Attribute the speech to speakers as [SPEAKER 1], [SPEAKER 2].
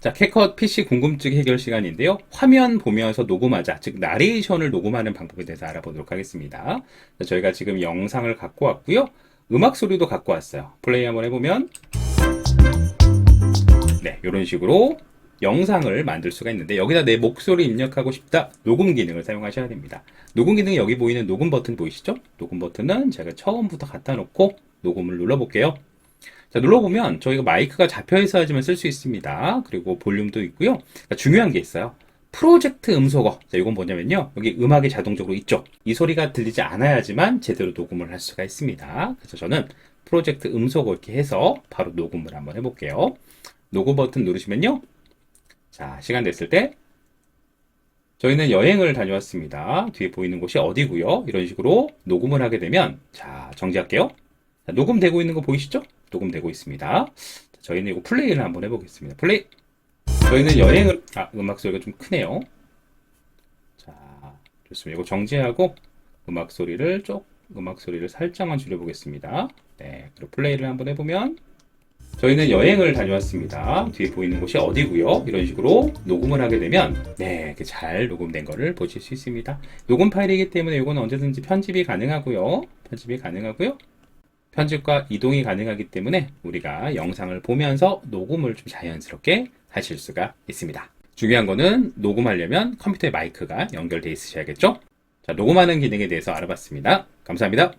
[SPEAKER 1] 자, 캐컷 PC 궁금증 해결 시간인데요. 화면 보면서 녹음하자, 즉 나레이션을 녹음하는 방법에 대해서 알아보도록 하겠습니다. 자, 저희가 지금 영상을 갖고 왔고요. 음악 소리도 갖고 왔어요. 플레이 한번 해보면 네, 이런 식으로 영상을 만들 수가 있는데 여기다 내 목소리 입력하고 싶다 녹음 기능을 사용하셔야 됩니다. 녹음 기능 여기 보이는 녹음 버튼 보이시죠? 녹음 버튼은 제가 처음부터 갖다 놓고 녹음을 눌러 볼게요. 자, 눌러보면 저희가 마이크가 잡혀 있어야지만 쓸 수 있습니다. 그리고 볼륨도 있고요. 자, 중요한 게 있어요. 프로젝트 음소거. 자, 이건 뭐냐면요. 여기 음악이 자동적으로 있죠. 이 소리가 들리지 않아야지만 제대로 녹음을 할 수가 있습니다. 그래서 저는 프로젝트 음소거 이렇게 해서 바로 녹음을 한번 해볼게요. 녹음 버튼 누르시면요. 자, 시간 됐을 때 저희는 여행을 다녀왔습니다. 뒤에 보이는 곳이 어디고요? 이런 식으로 녹음을 하게 되면 자, 정지할게요. 자, 녹음되고 있는 거 보이시죠? 녹음되고 있습니다. 자, 저희는 이거 플레이를 한번 해보겠습니다. 플레이. 저희는 여행을 아, 음악 소리가 좀 크네요. 자, 좋습니다. 이거 정지하고 음악 소리를 쪽 음악 소리를 살짝만 줄여보겠습니다. 네, 그리고 플레이를 한번 해보면 저희는 여행을 다녀왔습니다. 뒤에 보이는 곳이 어디고요? 이런 식으로 녹음을 하게 되면 네, 이렇게 잘 녹음된 거를 보실 수 있습니다. 녹음 파일이기 때문에 이거는 언제든지 편집이 가능하고요. 편집이 가능하고요. 편집과 이동이 가능하기 때문에 우리가 영상을 보면서 녹음을 좀 자연스럽게 하실 수가 있습니다. 중요한 거는 녹음하려면 컴퓨터에 마이크가 연결되어 있으셔야겠죠? 자, 녹음하는 기능에 대해서 알아봤습니다. 감사합니다.